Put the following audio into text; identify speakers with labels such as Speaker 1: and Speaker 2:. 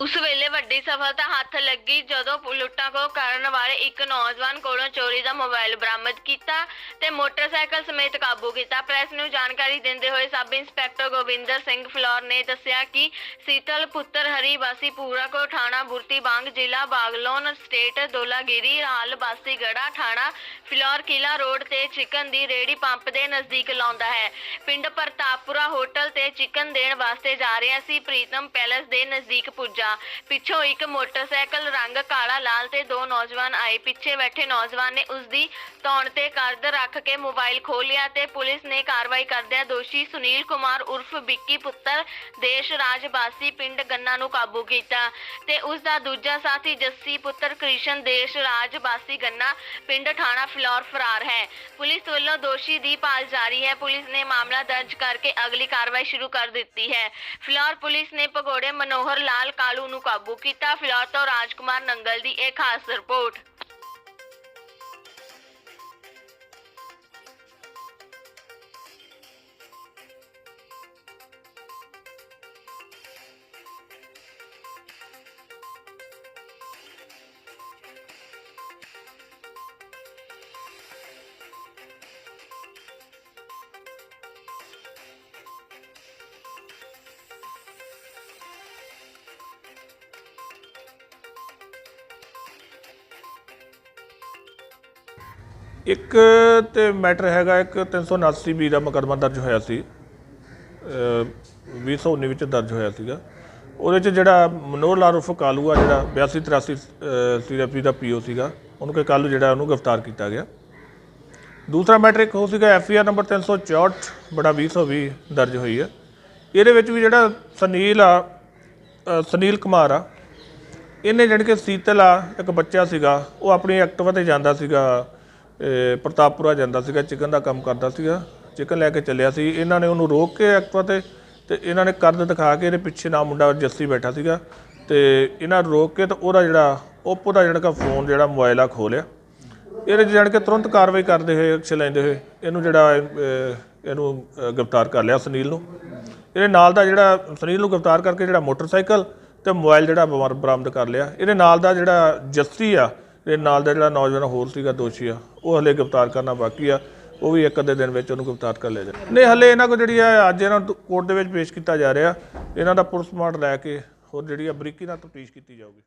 Speaker 1: ਉਸ ਵੇਲੇ ਵੱਡੀ ਸਫਲਤਾ ਹੱਥ ਲੱਗੀ ਜਦੋਂ ਪੁ- ਲੁੱਟਾਂ ਕੋ ਕਰਨ ਵਾਲੇ ਇੱਕ ਨੌਜਵਾਨ ਕੋਲੋਂ ਚੋਰੀ ਦਾ ਮੋਬਾਈਲ ਬਰਾਮਦ ਕੀਤਾ ਤੇ ਮੋਟਰਸਾਈਕਲ ਸਮੇਤ ਕਾਬੂ ਕੀਤਾ। ਪ੍ਰੈਸ ਨੂੰ ਜਾਣਕਾਰੀ ਦਿੰਦੇ ਹੋਏ ਸਬ ਇੰਸਪੈਕਟਰ ਗੋਬਿੰਦਰ ਸਿੰਘ ਫਲੋਰ ਨੇ ਦੱਸਿਆ ਕਿ ਸੀਤਲ ਪੁੱਤਰ ਹਰੀ ਵਾਸੀ ਪੂਰਾ ਕੋ ਥਾਣਾ ਬੁਰਤੀ ਬਾਂਗ ਜ਼ਿਲ੍ਹਾ ਬਾਗਲੋਨ ਸਟੇਟ ਦੋਲਾਗਿਰੀ ਹਾਲ ਬਾਸੀ ਗੜਾ ਥਾਣਾ ਫਿਲੌਰ ਕਿਲਾ ਰੋਡ ਤੇ ਚਿਕਨ ਦੀ ਰੇੜੀ ਪੰਪ ਦੇ ਨਜ਼ਦੀਕ ਲਾਉਂਦਾ ਹੈ। ਪਿੰਡ ਪ੍ਰਤਾਪਪੁਰਾ ਹੋਟਲ ਤੇ ਚਿਕਨ ਦੇਣ ਵਾਸਤੇ ਜਾ ਰਿਹਾ ਸੀ ਪ੍ਰੀਤਮ ਪੈਲੇਸ ਦੇ ਨਜ਼ਦੀਕ ਪੁੱਜਾ। ਪਿੱਛੋਂ ਇੱਕ ਮੋਟਰਸਾਈਕਲ ਰੰਗ ਕਾਲਾ, ਲਾਲ ਤੇ ਦੋ ਨੌਜਵਾਨ ਆਏ। ਪਿੱਛੇ ਬੈਠੇ ਨੌਜਵਾਨ ਨੇ ਉਸ ਦੀ ਧੌਣ ਤੇ ਕਰਦ ਰੱਖ ਕੇ ਮੋਬਾਈਲ ਖੋਲਿਆ ਤੇ ਪੁਲਿਸ ਨੇ ਕਾਰਵਾਈ ਕਰਦਿਆਂ ਦੋਸ਼ੀ ਸੁਨੀਲ ਕੁਮਾਰ ਉਰਫ ਵਿੱਕੀ ਪੁੱਤਰ, ਦੇਸ਼ ਰਾਜ ਬਾਸੀ ਪਿੰਡ ਗੰਨਾ ਨੂੰ ਕਾਬੂ ਕੀਤਾ ਤੇ ਉਸ ਦਾ ਦੂਜਾ ਸਾਥੀ ਜੱਸੀ ਪੁੱਤਰ ਕ੍ਰਿਸ਼ਨ, ਦੇਸ਼ ਰਾਜ ਬਾਸੀ ਗੰਨਾ, ਪਿੰਡ ਥਾਣਾ ਫਿਲੌਰ ਫਰਾਰ ਹੈ। ਪੁਲਿਸ ਵੱਲੋਂ ਦੋਸ਼ੀ ਦੀ ਭਾਲ ਜਾਰੀ ਹੈ। ਪੁਲਿਸ ਨੇ ਮਾਮਲਾ ਦਰਜ ਕਰਕੇ ਅਗਲੀ ਕਾਰਵਾਈ ਸ਼ੁਰੂ ਕਰ ਦਿੱਤੀ ਹੈ। ਫਿਲੌਰ ਪੁਲਿਸ ਨੇ ਭਗੋੜੇ ਮਨੋਹਰ ਲਾਲ ਕਾਲੂ ਨੂੰ ਕਾਬੂ ਕੀਤਾ। ਫਿਲੌਰ ਤੋਂ ਰਾਜਕੁਮਾਰ ਨੰਗਲ ਦੀ ਇਹ ਖਾਸ ਰਿਪੋਰਟ।
Speaker 2: ਇੱਕ ਤੇ ਮੈਟਰ ਹੈਗਾ ਇੱਕ 379 ਬੀ ਦਾ ਮੁਕੱਦਮਾ ਦਰਜ ਹੋਇਆ ਸੀ, ਅਹ 2019 ਵਿੱਚ ਦਰਜ ਹੋਇਆ ਸੀਗਾ। ਉਹਦੇ ਚ ਜਿਹੜਾ ਮਨੋਹਰ ਲਾਲ ਉਰਫ ਕਾਲੂ ਆ, ਜਿਹੜਾ 82 83 ਸੀਆਰਪੀ ਦਾ ਪੀਓ ਸੀਗਾ, ਉਹਨੂੰ ਕਿ ਕੱਲ ਜਿਹੜਾ ਉਹਨੂੰ ਗ੍ਰਿਫਤਾਰ ਕੀਤਾ ਗਿਆ। ਦੂਸਰਾ ਮੈਟਰ ਇੱਕ ਹੋ ਸੀਗਾ ਐਫਆਰ ਨੰਬਰ 364 ਬੜਾ 2020 ਦਰਜ ਹੋਈ ਹੈ ਇਹਦੇ ਵਿੱਚ ਵੀ ਜਿਹੜਾ ਸੁਨੀਲ ਆ ਸੁਨੀਲ ਕੁਮਾਰ ਆ, ਇਹਨੇ ਜਾਣੀ ਕਿ ਸੀਤਲ ਆ, ਇੱਕ ਬੱਚਾ ਸੀਗਾ, ਉਹ ਆਪਣੀ ਐਕਟਿਵਾ ਤੇ ਜਾਂਦਾ ਸੀਗਾ ਪ੍ਰਤਾਪਪੁਰਾ ਜਾਂਦਾ ਸੀਗਾ, ਚਿਕਨ ਦਾ ਕੰਮ ਕਰਦਾ ਸੀਗਾ, ਚਿਕਨ ਲੈ ਕੇ ਚੱਲਿਆ ਸੀ। ਇਹਨਾਂ ਨੇ ਉਹਨੂੰ ਰੋਕ ਕੇ ਐਕਟਿਵਾ ਤੇ ਤੇ ਇਹਨਾਂ ਨੇ ਕਰਦ ਦਿਖਾ ਕੇ ਇਹਦੇ ਪਿੱਛੇ ਨਾ ਮੁੰਡਾ ਜੱਸੀ ਬੈਠਾ ਸੀਗਾ। ਤੇ ਇਹਨਾਂ ਨੂੰ ਰੋਕ ਕੇ ਤਾਂ ਉਹਦਾ ਜਿਹੜਾ, ਓਪੋ ਦਾ ਜਿਹੜਾ ਫੋਨ ਜਿਹੜਾ ਮੋਬਾਈਲ ਆ ਖੋਲਿਆ। ਇਹਦੇ 'ਚ ਜਾਣ ਕੇ ਤੁਰੰਤ ਕਾਰਵਾਈ ਕਰਦੇ ਹੋਏ ਐਕਸ਼ਨ ਲੈਂਦੇ ਹੋਏ ਇਹਨੂੰ ਜਿਹੜਾ ਇਹਨੂੰ ਗ੍ਰਿਫਤਾਰ ਕਰ ਲਿਆ ਸੁਨੀਲ ਨੂੰ। ਇਹਦੇ ਨਾਲ ਦਾ ਜਿਹੜਾ ਸੁਨੀਲ ਨੂੰ ਗ੍ਰਿਫਤਾਰ ਕਰਕੇ ਜਿਹੜਾ ਮੋਟਰਸਾਈਕਲ ਤੇ ਮੋਬਾਈਲ ਜਿਹੜਾ ਬਰਾਮਦ ਕਰ ਲਿਆ। ਇਹਦੇ ਨਾਲ ਦਾ ਜਿਹੜਾ ਜੱਸੀ ਆ ਇਹਦੇ ਨਾਲ ਦਾ ਜਿਹੜਾ ਨੌਜਵਾਨ ਹੋਰ ਸੀਗਾ ਦੋਸ਼ੀ ਆ, ਉਹ ਹਲੇ ਗ੍ਰਿਫਤਾਰ ਕਰਨਾ ਬਾਕੀ ਆ, ਉਹ ਵੀ ਇੱਕ ਅੱਧੇ ਦਿਨ ਵਿੱਚ ਉਹਨੂੰ ਗ੍ਰਿਫਤਾਰ ਕਰ ਲਿਆ ਜਾਏ। ਨਹੀਂ, ਹਲੇ ਇਹਨਾਂ ਕੋ ਜਿਹੜੀ ਆ, ਅੱਜ ਇਹਨਾਂ ਨੂੰ ਕੋਰਟ ਦੇ ਵਿੱਚ ਪੇਸ਼ ਕੀਤਾ ਜਾ ਰਿਹਾ, ਇਹਨਾਂ ਦਾ ਪੁਲਿਸ ਮਾਰਟ ਲੈ ਕੇ ਹੋਰ ਜਿਹੜੀ ਆ ਬਰੀਕੀ ਨਾਲ ਤਫਤੀਸ਼ ਕੀਤੀ ਜਾਊਗੀ।